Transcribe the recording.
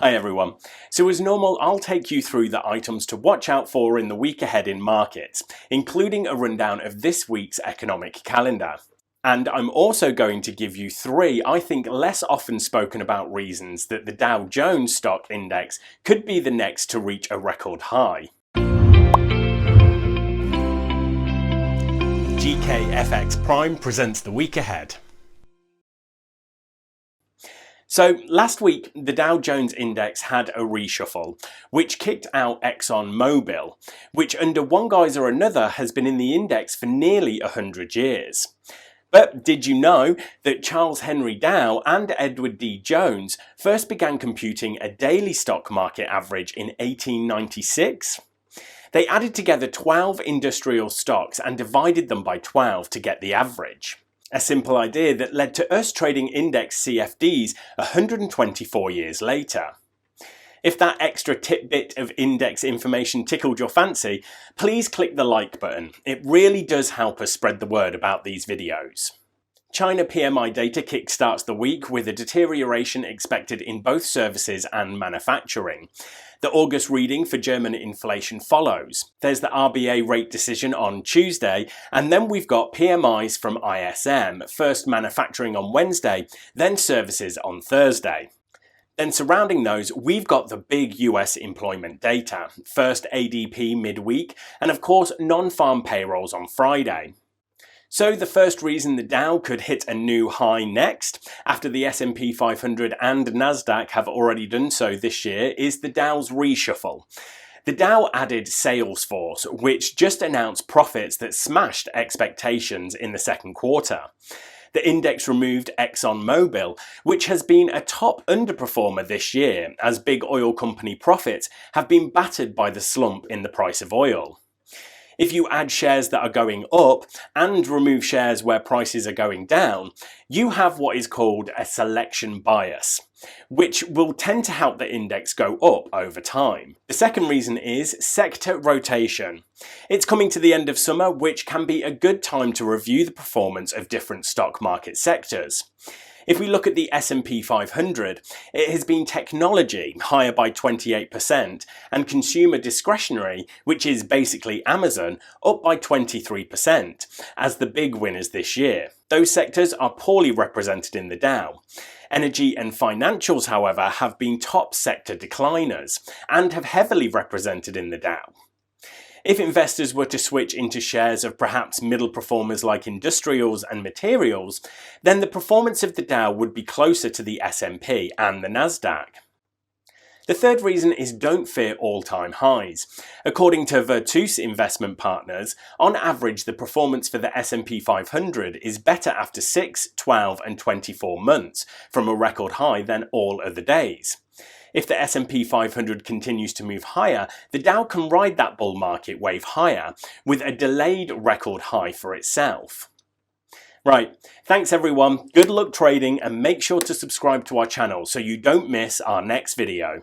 Hi everyone. So as normal, I'll take you through the items to watch out for in the week ahead in markets, including a rundown of this week's economic calendar. And I'm also going to give you three, I think, less often spoken about reasons that the Dow Jones stock index could be the next to reach a record high. GKFX Prime presents the week ahead. So last week, the Dow Jones Index had a reshuffle, which kicked out ExxonMobil, which under one guise or another has been in the index for nearly 100 years. But did you know that Charles Henry Dow and Edward D. Jones first began computing a daily stock market average in 1896? They added together 12 industrial stocks and divided them by 12 to get the average. A simple idea that led to us trading index CFDs 124 years later. If that extra tidbit of index information tickled your fancy, please click the like button. It really does help us spread the word about these videos. China PMI data kickstarts the week with a deterioration expected in both services and manufacturing. The August reading for German inflation follows. There's the RBA rate decision on Tuesday, and then we've got PMIs from ISM, first manufacturing on Wednesday, then services on Thursday. Then surrounding those, we've got the big US employment data, first ADP midweek, and of course non-farm payrolls on Friday. So the first reason the Dow could hit a new high next, after the S&P 500 and Nasdaq have already done so this year, is the Dow's reshuffle. The Dow added Salesforce, which just announced profits that smashed expectations in the second quarter. The index removed ExxonMobil, which has been a top underperformer this year, as big oil company profits have been battered by the slump in the price of oil. If you add shares that are going up and remove shares where prices are going down, you have what is called a selection bias, which will tend to help the index go up over time. The second reason is sector rotation. It's coming to the end of summer, which can be a good time to review the performance of different stock market sectors. If we look at the S&P 500, it has been technology, higher by 28%, and consumer discretionary, which is basically Amazon, up by 23%, as the big winners this year. Those sectors are poorly represented in the Dow. Energy and financials, however, have been top sector decliners, and have heavily represented in the Dow. If investors were to switch into shares of perhaps middle performers like industrials and materials, then the performance of the Dow would be closer to the S&P and the Nasdaq. The third reason is don't fear all-time highs. According to Virtus Investment Partners, on average the performance for the S&P 500 is better after 6, 12 and 24 months from a record high than all other days. If the S&P 500 continues to move higher, the Dow can ride that bull market wave higher, with a delayed record high for itself. Right, thanks everyone, good luck trading and make sure to subscribe to our channel so you don't miss our next video.